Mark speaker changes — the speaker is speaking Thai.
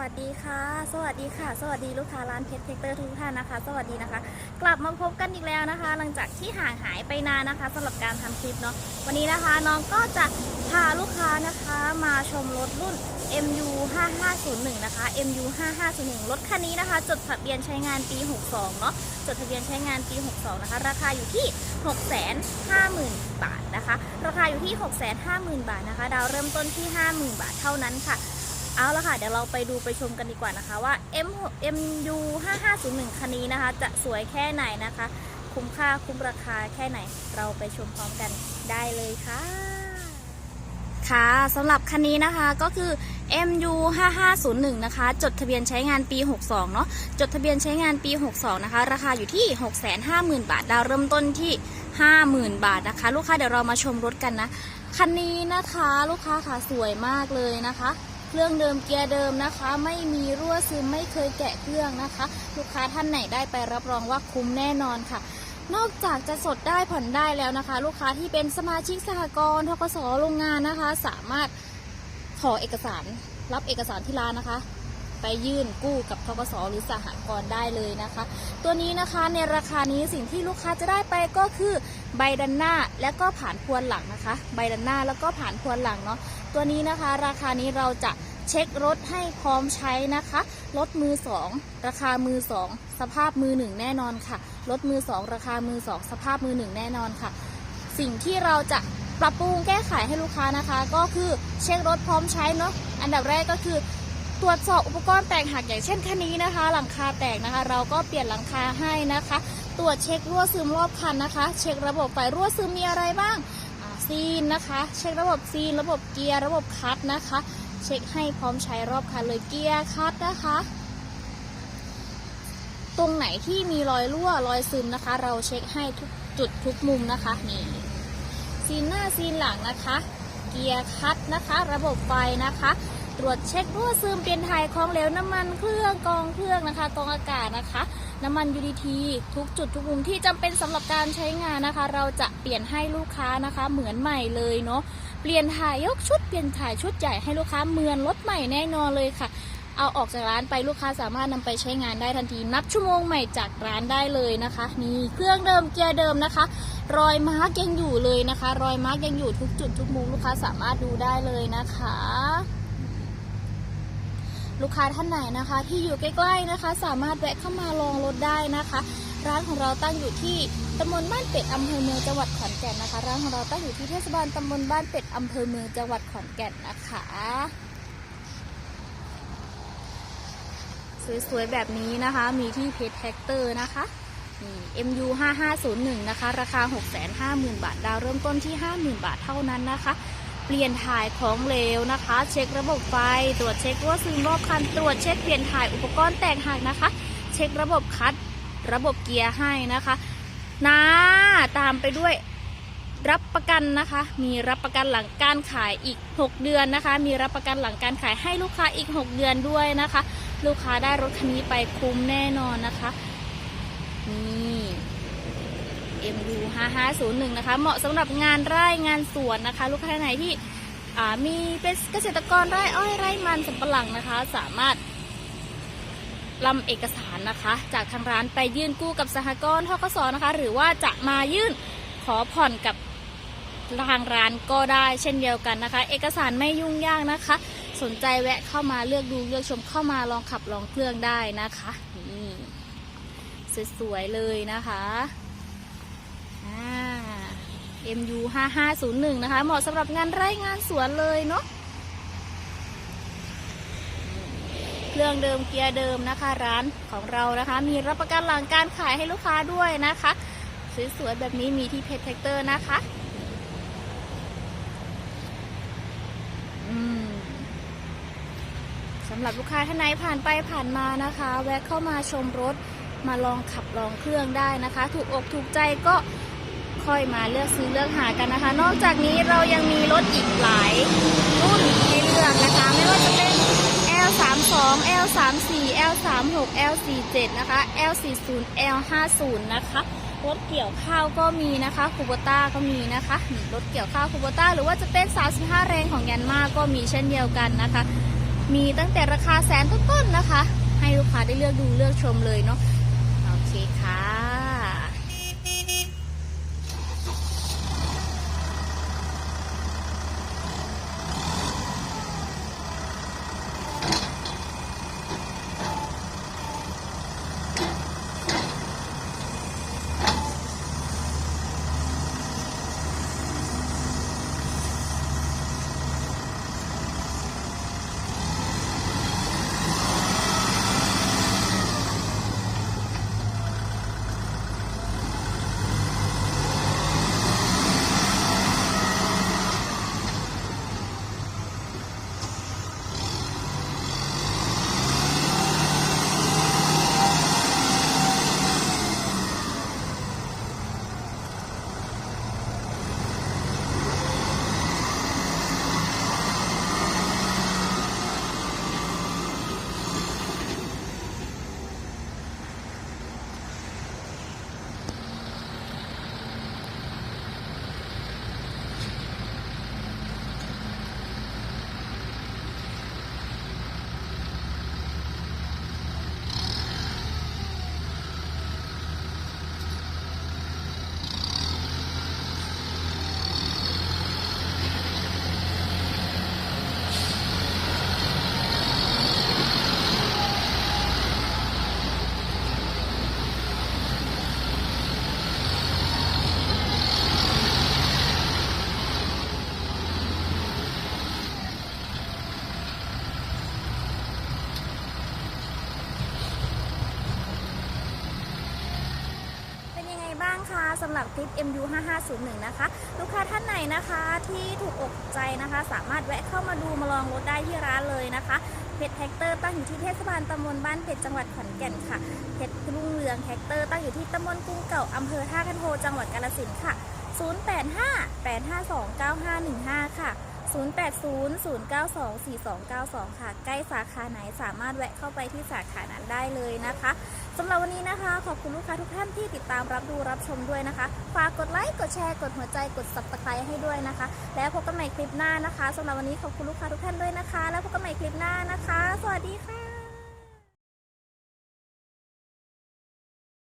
Speaker 1: วัสดีค่ะ สวัสดีค่ะ สวัสดีลูกค้าร้านเพชรเทคเตอร์ทุกท่านนะคะ สวัสดีนะคะ กลับมาพบกันอีกแล้วนะคะ หลังจากที่ห่างหายไปนานนะคะสำหรับการทำคลิปเนาะ วันนี้นะคะน้องก็จะพาลูกค้านะคะมาชมรถรุ่น MU 5501นะคะ MU 5501รถคันนี้นะคะ จดทะเบียนใช้งานปี 62เนาะ จดทะเบียนใช้งานปี 62นะคะ ราคาอยู่ที่ 650,000 บาทนะคะ ราคาอยู่ที่ 650,000 บาทนะคะ ดาวเริ่มต้นที่ 50,000 บาทเท่านั้นค่ะ เอาละค่ะ เดี๋ยวเราไปดูไปชมกันดีกว่านะคะว่า M MU 5501 คันนี้นะคะ จะสวยแค่ไหนนะคะ คุ้มค่าคุ้มราคาแค่ไหน เราไปชมพร้อมกันได้เลยค่ะค่ะสำหรับคันนี้นะคะก็คือ MU 5501นะคะ จดทะเบียนใช้งานปี 62 เนาะจดทะเบียนใช้งานปี 62 นะคะ ราคาอยู่ที่ 650,000 บาท ดาวเริ่มต้นที่ 50,000 บาทนะคะ ลูกค้าเดี๋ยวเรามาชมรถกันนะ คันนี้นะคะ ลูกค้าค่ะสวยมากเลยนะคะ เครื่องเดิมเกียร์เดิมนะคะ ไม่มีรั่วซึมไม่เคยแกะเครื่องนะคะ ลูกค้าท่านไหนได้ไปรับรองว่าคุ้มแน่นอนค่ะ นอกจากจะสดได้ผ่อนได้แล้วนะคะ ลูกค้าที่เป็นสมาชิกสหกรณ์ทกสโรงงานนะคะ สามารถขอเอกสารรับเอกสารที่ร้านนะคะ ไปยื่นกู้กับทกสหรือสหกรณ์ได้เลยนะคะ ตัวนี้นะคะในราคานี้สิ่งที่ลูกค้าจะได้ไปก็คือใบดันหน้าและก็ผ่านพวนหลังนะคะ ใบดันหน้าแล้วก็ผ่านพวนหลังเนาะตัวนี้นะคะ ราคานี้เราจะเช็ครถให้พร้อมใช้นะคะ รถมือสองราคามือสองสภาพมือหนึ่งแน่นอนค่ะ รถมือสองราคามือสองสภาพมือหนึ่งแน่นอนค่ะ สิ่งที่เราจะปรับปรุงแก้ไขให้ลูกค้านะคะ ก็คือเช็ครถพร้อมใช้เนาะ อันดับแรกก็คือ ตรวจสอบอุปกรณ์แตกหักอย่างเช่นคันนี้นะคะ หลังคาแตกนะคะ เราก็เปลี่ยนหลังคาให้นะคะ ตรวจเช็ครั่วซึมรอบคันนะคะ เช็คระบบไฟรั่วซึมมีอะไรบ้างซีนนะคะ เช็คระบบซีน ระบบเกียร์ระบบคัทนะคะ เช็คให้พร้อมใช้รอบคันเลยเกียร์คัทนะคะ ตรงไหนที่มีรอยรั่วรอยซึมนะคะ เราเช็คให้ทุกจุดทุกมุมนะคะนี่ซีนหน้าซีนหลังนะคะ เกียร์คัทนะคะ ระบบไฟนะคะ ตรวจเช็ครั่วซึมเปลี่ยนถ่ายของเหลวน้ำมันเครื่องกองเครื่องนะคะกองอากาศนะคะ น้ำมัน UDT ทุกจุดทุกมุมที่จำเป็นสำหรับการใช้งานนะคะ เราจะเปลี่ยนให้ลูกค้านะคะ เหมือนใหม่เลยเนาะเปลี่ยนถ่ายยกชุดเปลี่ยนถ่ายชุดใหญ่ให้ลูกค้าเหมือนรถใหม่แน่นอนเลยค่ะเอาออกจากร้านไปลูกค้าสามารถนำไปใช้งานได้ทันที นับชั่วโมงใหม่จากร้านได้เลยนะคะนี่เครื่องเดิมเกียร์เดิมนะคะ รอยมาร์กยังอยู่เลยนะคะ รอยมาร์กยังอยู่ทุกจุดทุกมุมลูกค้าสามารถดูได้เลยนะคะ ลูกค้าท่านไหนนะคะ ที่อยู่ใกล้ๆนะคะ สามารถแวะเข้ามาลองรถได้นะคะ ร้านของเราตั้งอยู่ที่ตำบลบ้านเป็ดอำเภอเมืองจังหวัดขอนแก่นนะคะ ร้านของเราตั้งอยู่ที่เทศบาลตำบลบ้านเป็ดอำเภอเมืองจังหวัดขอนแก่นนะคะ สวยๆแบบนี้นะคะ มีที่เพจแท็กเตอร์นะคะนี่ MU 5501นะคะ ราคา 650,000 บาท ดาวเริ่มต้นที่ 50,000 บาทเท่านั้นนะคะ เปลี่ยนถ่ายของเหลวนะคะ เช็คระบบไฟ ตรวจเช็คว่าซึมรอบคัน ตรวจเช็คเปลี่ยนถ่ายอุปกรณ์แตกหักนะคะ เช็คระบบคัดระบบเกียร์ให้นะคะนะตามไปด้วยรับประกันนะคะ มีรับประกันหลังการขายอีก 6 เดือนนะคะ มีรับประกันหลังการขายให้ลูกค้าอีก 6 เดือนด้วยนะคะ ลูกค้าได้รถคันนี้ไปคุ้มแน่นอนนะคะนี่ MU 5501นะคะ เหมาะสำหรับงานไร่งานสวนนะคะ ลูกค้าท่านไหนที่มีเป็นเกษตรกรไร่อ้อยไร่มันสำปะหลังนะคะ สามารถลำเอกสารนะคะ จากทางร้านไปยื่นกู้กับสหกรณ์ทกสนะคะ หรือว่าจะมายื่นขอผ่อนกับทางร้านก็ได้เช่นเดียวกันนะคะ เอกสารไม่ยุ่งยากนะคะ สนใจแวะเข้ามาเลือกดูเลือกชมเข้ามาลองขับลองเครื่องได้นะคะนี่สวยๆเลยนะคะ MU 5501 นะคะ เหมาะสำหรับงานไร่งานสวนเลยเนาะ เครื่องเดิมเกียร์เดิมนะคะ ร้านของเรานะคะ มีรับประกันหลังการขายให้ลูกค้าด้วยนะคะ สวยๆแบบนี้มีที่เพจแท็กเตอร์นะคะสำหรับลูกค้าท่านไหนผ่านไปผ่านมานะคะ แวะเข้ามาชมรถมาลองขับลองเครื่องได้นะคะ ถูกอกถูกใจก็ ค่อยมาเลือกซื้อเลือกหากันนะคะ นอกจากนี้เรายังมีรถอีกหลายรุ่นให้เลือกนะคะ ไม่ว่าจะเป็น L32 L34 L36 L47 นะคะ L40 L50 นะคะรถเกี่ยวข้าวก็มีนะคะคูโบต้าก็มีนะคะนี่รถเกี่ยวข้าวคูโบต้าหรือว่าจะเป็น 35 แรงของยันมาก็มีเช่นเดียวกันนะคะ มีตั้งแต่ราคาแสนต้นๆนะคะ ให้ลูกค้าได้เลือกดูเลือกชมเลยเนาะ สำหรับคลิป MU 5501นะคะ ลูกค้าท่านไหนนะคะที่ถูกอกใจนะคะ สามารถแวะเข้ามาดูมาลองรถได้ที่ร้านเลยนะคะเพชรแท็กเตอร์ตั้งอยู่ที่เทศบาลตำบลบ้านเพชรจังหวัดขอนแก่นค่ะเพชรรุ่งเรืองแท็กเตอร์ตั้งอยู่ที่ตำบลกรุงเก่าอำเภอท่าคันโทจังหวัดกาฬสินธุ์ค่ะ 0858529515 ค่ะ 0800924292 ค่ะ ใกล้สาขาไหนสามารถแวะเข้าไปที่สาขานั้นได้เลยนะคะ สำหรับวันนี้นะคะ ขอบคุณลูกค้าทุกท่านที่ติดตามรับดูรับชมด้วยนะคะ ฝากกดไลค์ กดแชร์ กดหัวใจ กด subscribe ให้ด้วยนะคะ แล้วพบกันใหม่คลิปหน้านะคะสำหรับวันนี้ขอบคุณลูกค้าทุกท่านด้วยนะคะ แล้วพบกันใหม่คลิปหน้านะคะ สวัสดีค่ะ